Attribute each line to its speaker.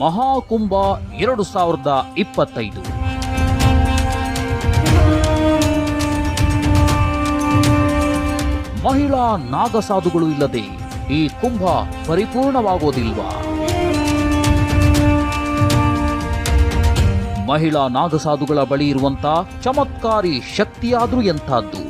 Speaker 1: ಮಹಾಕುಂಭ ಎರಡು ಸಾವಿರದ ಇಪ್ಪತ್ತೈದು. ಮಹಿಳಾ ನಾಗಸಾಧುಗಳು ಇಲ್ಲದೆ ಈ ಕುಂಭ ಪರಿಪೂರ್ಣವಾಗೋದಿಲ್ವಾ? ಮಹಿಳಾ ನಾಗಸಾಧುಗಳ ಬಳಿ ಇರುವಂತ ಚಮತ್ಕಾರಿ ಶಕ್ತಿಯಾದರೂ ಎಂಥದ್ದು?